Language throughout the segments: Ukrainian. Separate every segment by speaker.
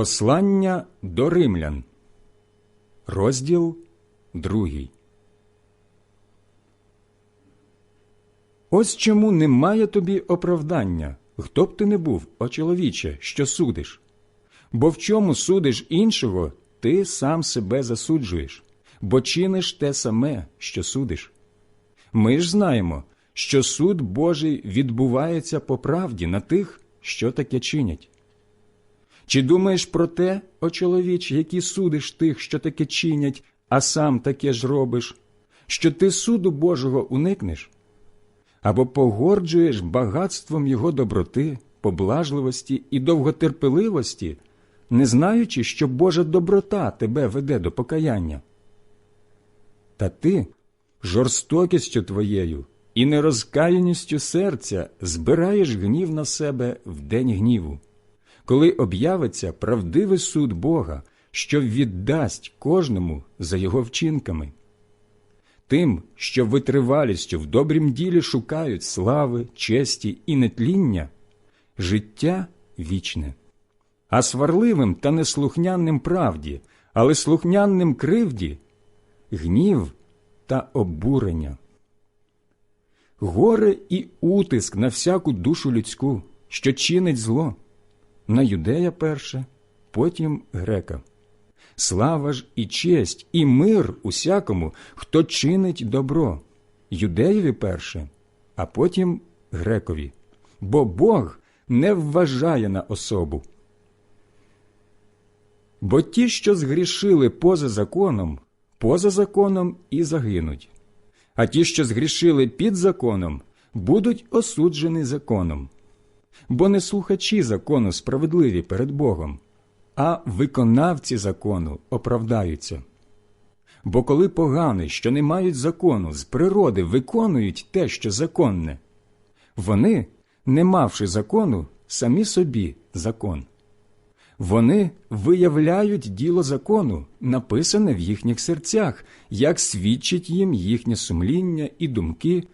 Speaker 1: Послання до римлян, розділ другий. Ось чому немає тобі оправдання, хто б ти не був, о чоловіче, що судиш. Бо в чому судиш іншого, ти сам себе засуджуєш, бо чиниш те саме, що судиш. Ми ж знаємо, що суд Божий відбувається по правді на тих, що таке чинять. Чи думаєш про те, о чоловіч, які судиш тих, що таке чинять, а сам таке ж робиш, що ти суду Божого уникнеш? Або погорджуєш багатством його доброти, поблажливості і довготерпеливості, не знаючи, що Божа доброта тебе веде до покаяння? Та ти жорстокістю твоєю і нерозкаяністю серця збираєш гнів на себе в день гніву коли об'явиться правдивий суд Бога, що віддасть кожному за його вчинками. Тим, що витривалістю в добрім ділі шукають слави, честі і нетління, життя вічне, а сварливим та неслухнянним правді, але слухнянним кривді, гнів та обурення. Горе і утиск на всяку душу людську, що чинить зло на юдея перше, потім грека. Слава ж і честь, і мир усякому, хто чинить добро, юдеєві перше, а потім грекові, бо Бог не вважає на особу. Бо ті, що згрішили поза законом, поза законом і загинуть, а ті, що згрішили під законом, будуть осуджені законом бо не слухачі закону справедливі перед Богом, а виконавці закону оправдаються. Бо коли погани, що не мають закону, з природи виконують те, що законне, вони, не мавши закону, самі собі закон. Вони виявляють діло закону, написане в їхніх серцях, як свідчить їм їхнє сумління і думки,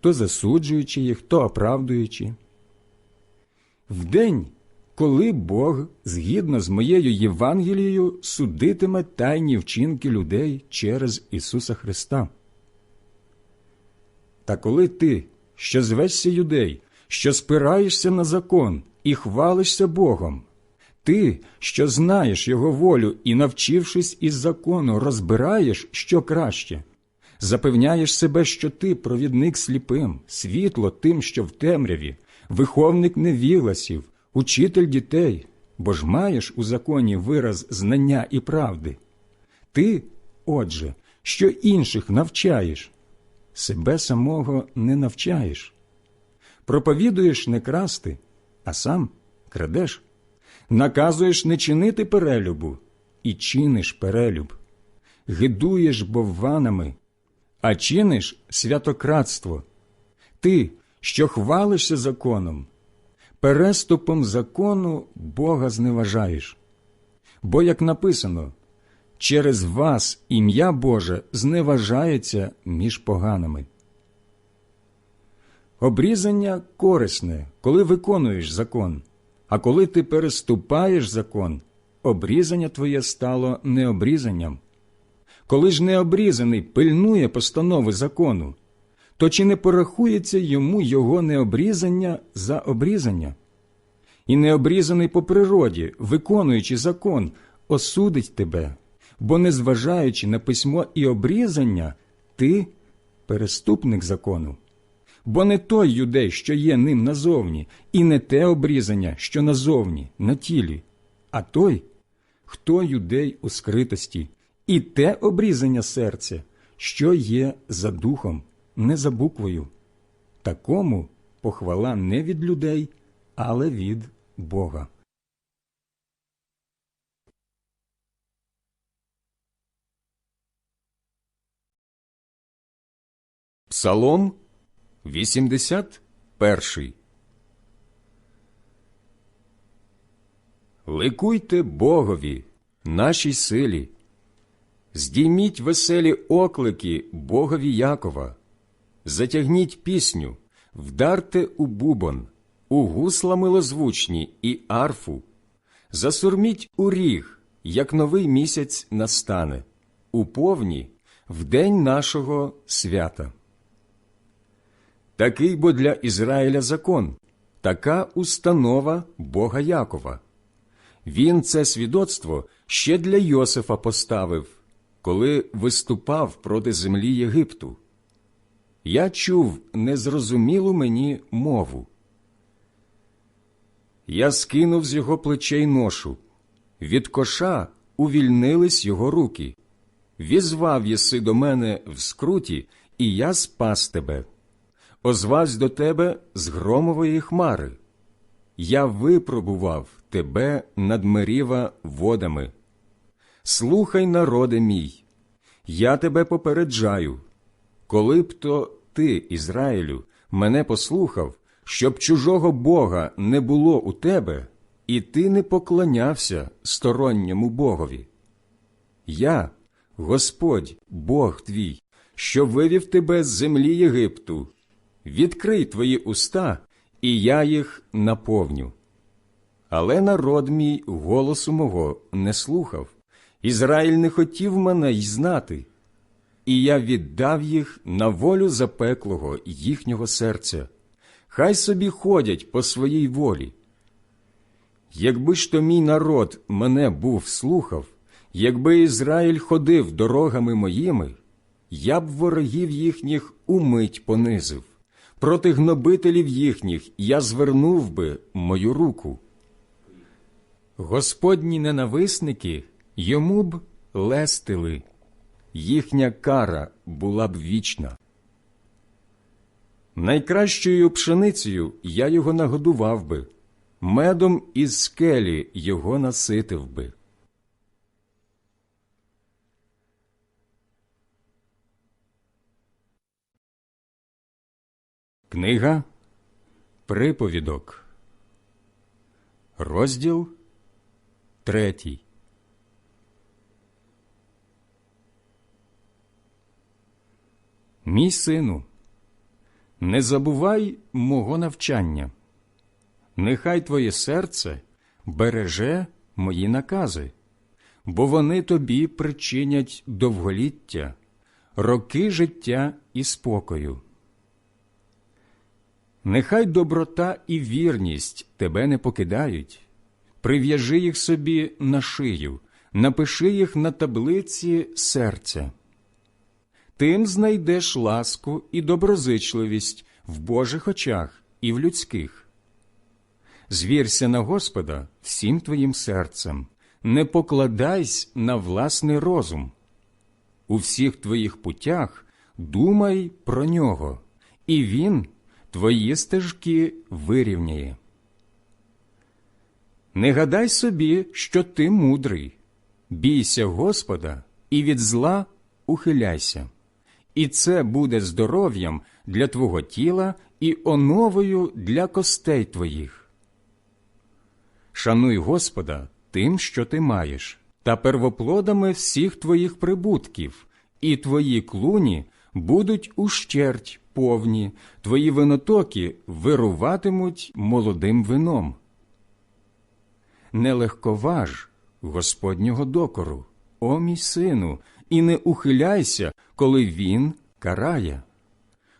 Speaker 1: то засуджуючи їх, то оправдуючи в день, коли Бог, згідно з моєю Євангелією, судитиме тайні вчинки людей через Ісуса Христа. Та коли ти, що звешся юдей, що спираєшся на закон і хвалишся Богом, ти, що знаєш Його волю і, навчившись із закону, розбираєш, що краще, запевняєш себе, що ти провідник сліпим, світло тим, що в темряві, виховник невігласів, учитель дітей, бо ж маєш у законі вираз знання і правди. Ти, отже, що інших навчаєш, себе самого не навчаєш. Проповідуєш не красти, а сам крадеш, наказуєш не чинити перелюбу і чиниш перелюб, гидуєш бовванами, а чиниш святократство. Ти, що хвалишся законом, переступом закону Бога зневажаєш. Бо, як написано, через вас ім'я Боже зневажається між поганими. Обрізання корисне, коли виконуєш закон, а коли ти переступаєш закон, обрізання твоє стало необрізанням. Коли ж необрізаний пильнує постанови закону, то чи не порахується йому його необрізання за обрізання? І необрізаний по природі, виконуючи закон, осудить тебе, бо, незважаючи на письмо і обрізання, ти переступник закону. Бо не той юдей, що є ним назовні, і не те обрізання, що назовні, на тілі, а той, хто юдей у скритості, і те обрізання серця, що є за духом, не за буквою. Такому похвала не від людей, але від Бога. Псалом 81 Ликуйте Богові, нашій силі, здійміть веселі оклики Богові Якова, затягніть пісню, вдарте у бубон, у гусла милозвучні і арфу, засурміть у ріг, як новий місяць настане, у повні в день нашого свята. Такий бо для Ізраїля закон, така установа Бога Якова. Він це свідоцтво ще для Йосифа поставив, коли виступав проти землі Єгипту. Я чув незрозумілу мені мову. Я скинув з його плечей ношу, від коша увільнились його руки. Візвав єси до мене в скруті, і я спас тебе. Озвавсь до тебе з громової хмари. Я випробував тебе над меріва водами. Слухай, народе мій, я тебе попереджаю, коли б то ти, Ізраїлю, мене послухав, щоб чужого Бога не було у тебе, і ти не поклонявся сторонньому Богові. Я, Господь, Бог твій, що вивів тебе з землі Єгипту, відкрий твої уста, і я їх наповню. Але народ мій голосу мого не слухав, Ізраїль не хотів мене й знати, і я віддав їх на волю запеклого їхнього серця. Хай собі ходять по своїй волі. Якби ж то мій народ мене був слухав, якби Ізраїль ходив дорогами моїми, я б ворогів їхніх умить понизив, проти гнобителів їхніх я звернув би мою руку. Господні ненависники йому б лестили, їхня кара була б вічна. Найкращою пшеницею я його нагодував би, медом із скелі його наситив би. Книга Приповідок, розділ третій. Мій сину, не забувай мого навчання, нехай твоє серце береже мої накази, бо вони тобі причинять довголіття, роки життя і спокою. Нехай доброта і вірність тебе не покидають, прив'яжи їх собі на шию, напиши їх на таблиці серця. Тим знайдеш ласку і доброзичливість в Божих очах і в людських. Звірся на Господа всім твоїм серцем, не покладайся на власний розум. У всіх твоїх путях думай про нього, і він твої стежки вирівняє. Не гадай собі, що ти мудрий, бійся Господа і від зла ухиляйся, і це буде здоров'ям для твого тіла і оновою для костей твоїх. Шануй Господа тим, що ти маєш, та первоплодами всіх твоїх прибутків, і твої клуні будуть ущерть повні, твої винотоки вируватимуть молодим вином. Не легковаж Господнього докору, о мій сину, і не ухиляйся, коли він карає.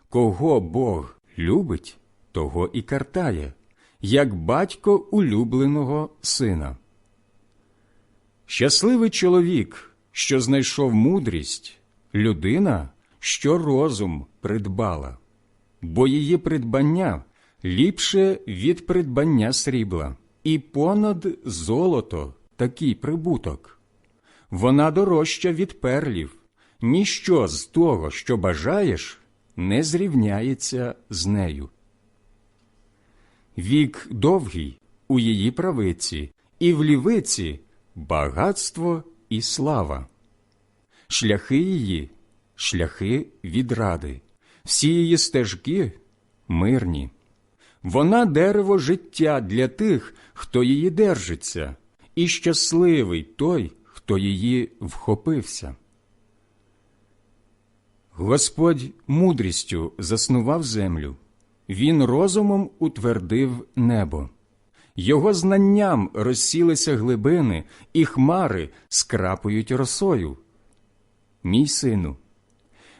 Speaker 1: Кого Бог любить, того і картає, як батько улюбленого сина. Щасливий чоловік, що знайшов мудрість, людина, що розум придбала, бо її придбання ліпше від придбання срібла, і понад золото такий прибуток. Вона дорожча від перлів, ніщо з того, що бажаєш, не зрівняється з нею. Вік довгий у її правиці, і в лівиці багатство і слава. Шляхи її шляхи відради, всі її стежки мирні. Вона дерево життя для тих, хто її держиться, і щасливий той, хто її вхопився. Господь мудрістю заснував землю, Він розумом утвердив небо. Його знанням розсілися глибини, і хмари скрапують росою. Мій сину,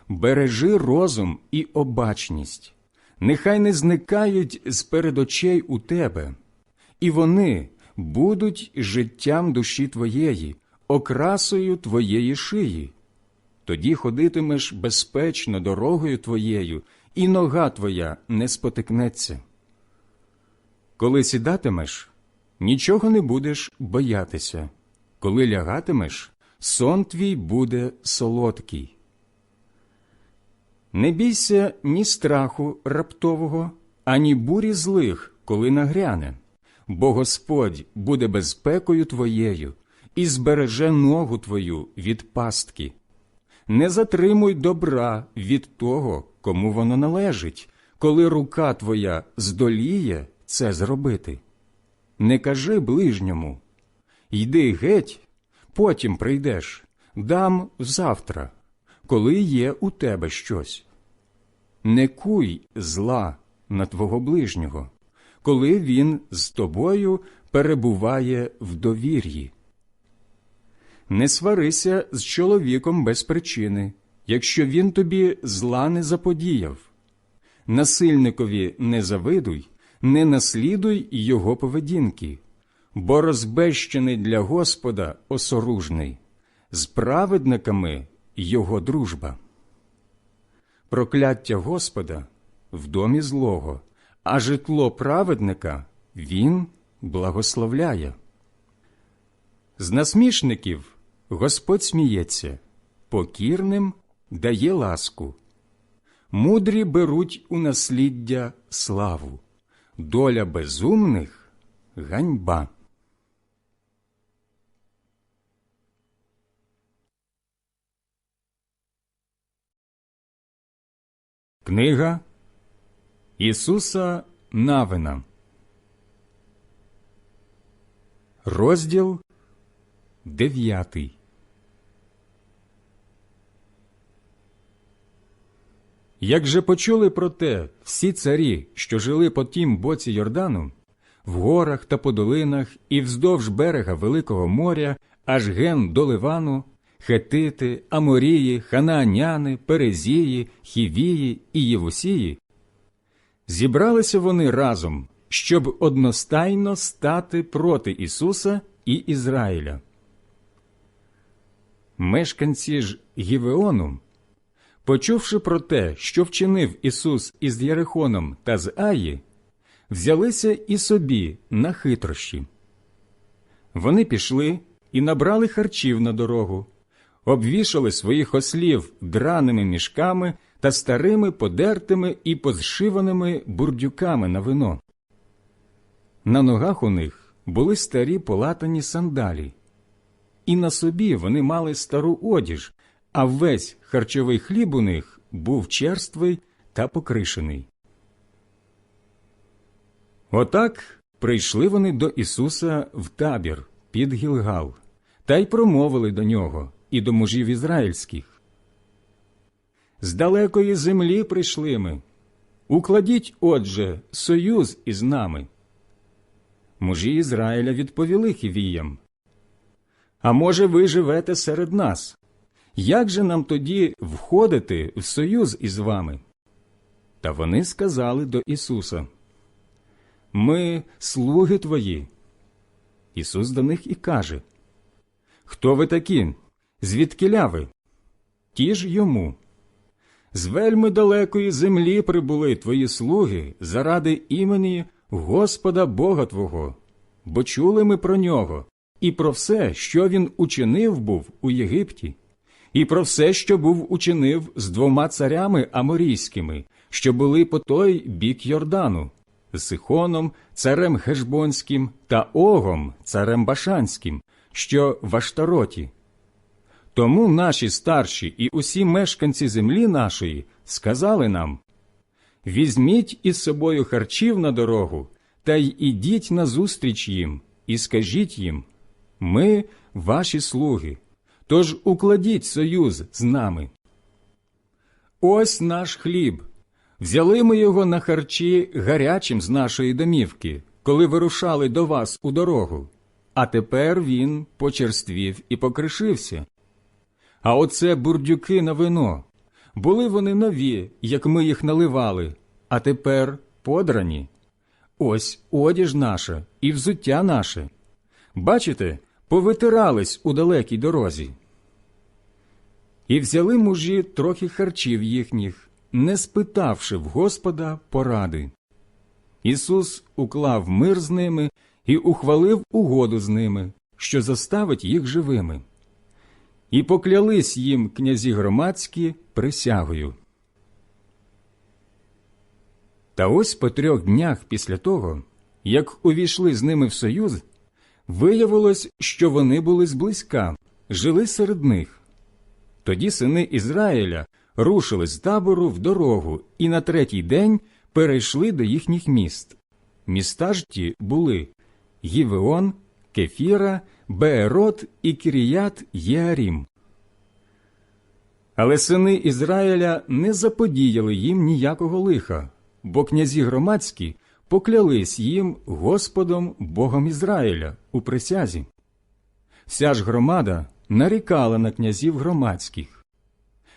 Speaker 1: бережи розум і обачність, нехай не зникають з перед очей у тебе, і вони будуть життям душі твоєї, окрасою твоєї шиї. Тоді ходитимеш безпечно дорогою твоєю, і нога твоя не спотикнеться. Коли сідатимеш, нічого не будеш боятися, коли лягатимеш, сон твій буде солодкий. Не бійся ні страху раптового, ані бурі злих, коли нагряне, бо Господь буде безпекою твоєю і збереже ногу твою від пастки. Не затримуй добра від того, кому воно належить, коли рука твоя здоліє це зробити. Не кажи ближньому йди геть, потім прийдеш, дам завтра, коли є у тебе щось. Не куй зла на твого ближнього, коли він з тобою перебуває в довір'ї. Не сварися з чоловіком без причини, якщо він тобі зла не заподіяв. Насильникові не завидуй, не наслідуй його поведінки, бо розбещений для Господа осоружний, з праведниками його дружба. Прокляття Господа в домі злого, а житло праведника він благословляє. З насмішників Господь сміється, покірним дає ласку. Мудрі беруть у насліддя славу, доля безумних ганьба. Книга Ісуса Навина, розділ дев'ятий. Як же почули про те всі царі, що жили по тім боці Йордану, в горах та по долинах і вздовж берега Великого моря, аж ген до Ливану, Хетити, Аморії, Ханааняни, Перезії, Хівії і Євусії, зібралися вони разом, щоб одностайно стати проти Ісуса і Ізраїля. Мешканці ж Гівеону, почувши про те, що вчинив Ісус із Єрихоном та з Аї, взялися і собі на хитрощі. Вони пішли і набрали харчів на дорогу, обвішали своїх ослів драними мішками та старими подертими і позшиваними бурдюками на вино. На ногах у них були старі полатані сандалі, і на собі вони мали стару одіж, а весь харчовий хліб у них був черствий та покришений. Отак прийшли вони до Ісуса в табір під Гілгал та й промовили до нього і до мужів ізраїльських. З далекої землі прийшли ми. Укладіть, отже, союз із нами. Мужі Ізраїля відповіли хівіям. А може, ви живете серед нас? Як же нам тоді входити в союз із вами? Та вони сказали до Ісуса Ми слуги твої. Ісус до них і каже Хто ви такі? Звідкиля ви? Ті ж йому. З вельми далекої землі прибули твої слуги заради імені Господа Бога Твого, бо чули ми про нього і про все, що він учинив був у Єгипті, і про все, що був учинив з двома царями аморійськими, що були по той бік Йордану, з Сихоном, царем Хешбонським та Огом, царем Башанським, що в Аштароті. Тому наші старші і усі мешканці землі нашої сказали нам Візьміть із собою харчів на дорогу, та й ідіть назустріч їм, і скажіть їм Ми ваші слуги, тож укладіть союз з нами. Ось наш хліб. Взяли ми його на харчі гарячим з нашої домівки, коли вирушали до вас у дорогу, а тепер він почерствів і покришився. А оце бурдюки на вино. Були вони нові, як ми їх наливали, а тепер подрані. Ось одіж наша і взуття наше. Бачите, повитирались у далекій дорозі. І взяли мужі трохи харчів їхніх, не спитавши в Господа поради. Ісус уклав мир з ними і ухвалив угоду з ними, що заставить їх живими. І поклялись їм князі громадські присягою. Та ось по трьох днях після того, як увійшли з ними в союз, виявилось, що вони були зблизька, жили серед них. Тоді сини Ізраїля рушили з табору в дорогу і на третій день перейшли до їхніх міст. Міста ж ті були Гівеон, Кефіра, Беерот і Кіріят Єарім. Але сини Ізраїля не заподіяли їм ніякого лиха, бо князі громадські поклялись їм Господом Богом Ізраїля у присязі. Вся ж громада нарікала на князів громадських.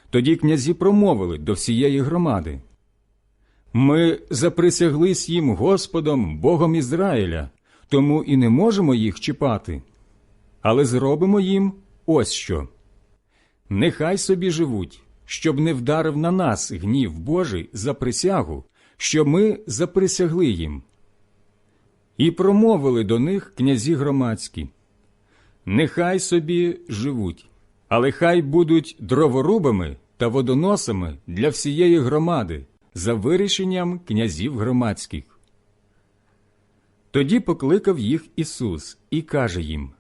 Speaker 1: Тоді князі промовили до всієї громади. Ми заприсяглись їм Господом Богом Ізраїля, тому і не можемо їх чіпати. Але зробимо їм ось що. Нехай собі живуть, щоб не вдарив на нас гнів Божий за присягу, що ми заприсягли їм. І промовили до них князі громадські. Нехай собі живуть, але хай будуть дроворубами та водоносами для всієї громади за вирішенням князів громадських. Тоді покликав їх Ісус і каже їм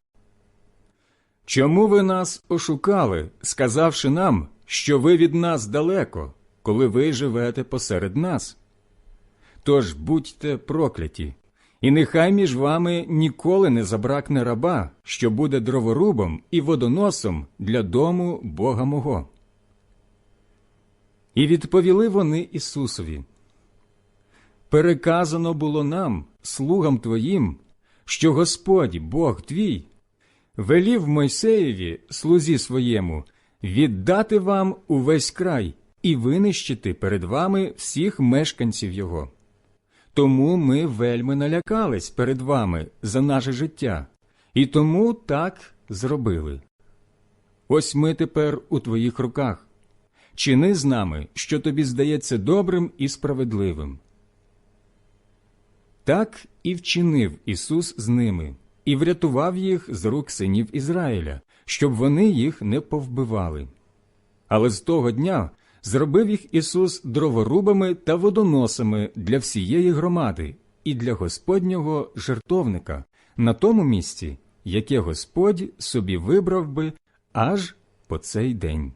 Speaker 1: Чому ви нас ошукали, сказавши нам, що ви від нас далеко, коли ви живете посеред нас? Тож будьте прокляті, і нехай між вами ніколи не забракне раба, що буде дроворубом і водоносом для дому Бога мого. І відповіли вони Ісусові. Переказано було нам, слугам Твоїм, що Господь Бог твій велів Мойсеєві, слузі своєму, віддати вам увесь край і винищити перед вами всіх мешканців його. Тому ми вельми налякались перед вами за наше життя, і тому так зробили. Ось ми тепер у твоїх руках. Чини з нами, що тобі здається добрим і справедливим. Так і вчинив Ісус з ними і врятував їх з рук синів Ізраїля, щоб вони їх не повбивали. Але з того дня зробив їх Ісус дроворубами та водоносами для всієї громади і для Господнього жертовника на тому місці, яке Господь собі вибрав би аж по цей день.